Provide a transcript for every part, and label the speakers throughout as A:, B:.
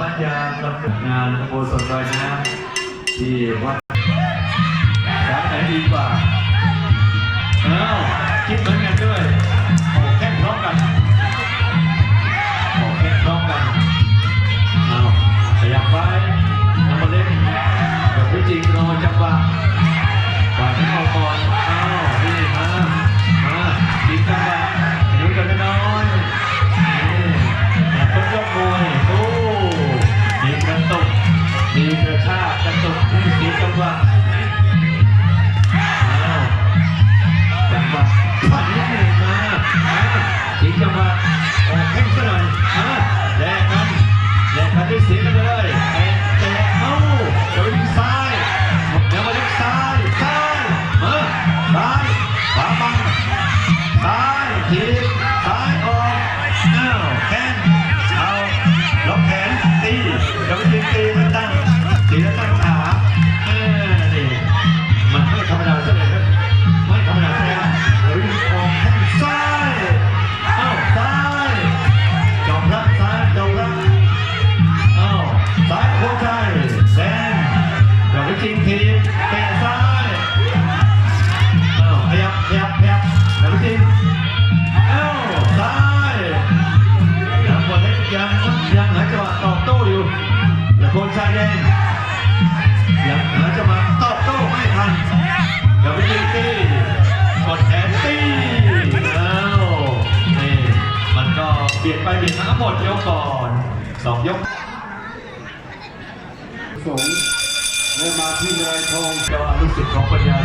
A: ปัญญาวันเกิดงานโบสถ์ลอยนะที่วัดวัดไหนดีกว่าอ้าวคิดเหมือนกันด้วย here. ยังหจะมาตอบไม่ทันกับวิธีตีกดแขนตีแล้วมันก็เบียดไปเบียดมาหมดยกก่อนสองยก
B: สงและมาที่นายทอง
A: ก็รู้สึกของปัญญา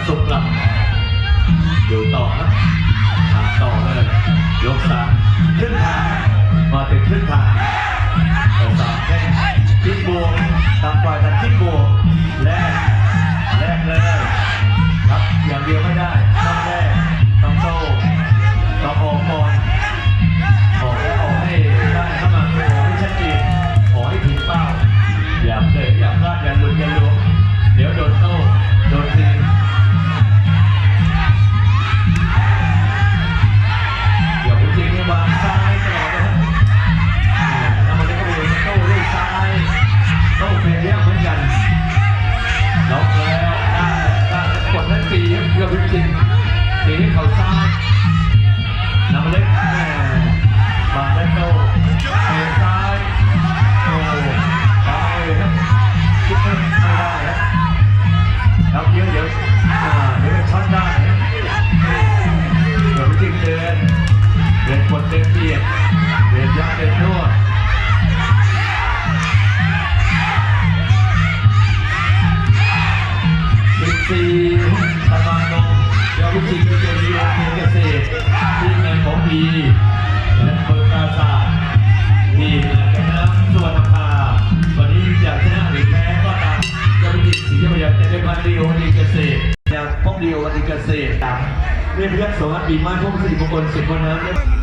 A: เรั่วสิบสี่ตะวันงยอดลูกศิษย์เกียวัฒเกษตรที่เงินของพีและเปิดปราสาททีมและคณะสุวรรณภาวันนี้จะชนะหรือแพ้ก็ตามยอดลูกศิษย์สีเขียวัสดียเกษตรอย่างพวกเดียววันเกษตรเรียกเรียกสวัสดีมาพวกศิษมงคลสิบคนนั้น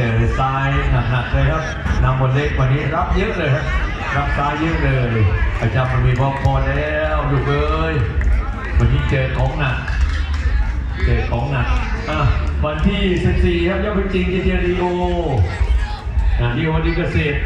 A: เจอซ้ายหนักๆเลยครับนำบอลเล็กวันนี้รับเยอะเลยครับรับซ้ายเยอะเลยอาจารย์มันมีบอกพอแล้วดูเลยวันนี้เจอของหนักเจอของหนักอะวันที่สิบสี่ครับยอดพิจริงเจเจริโอนะดิโอดิเกษตร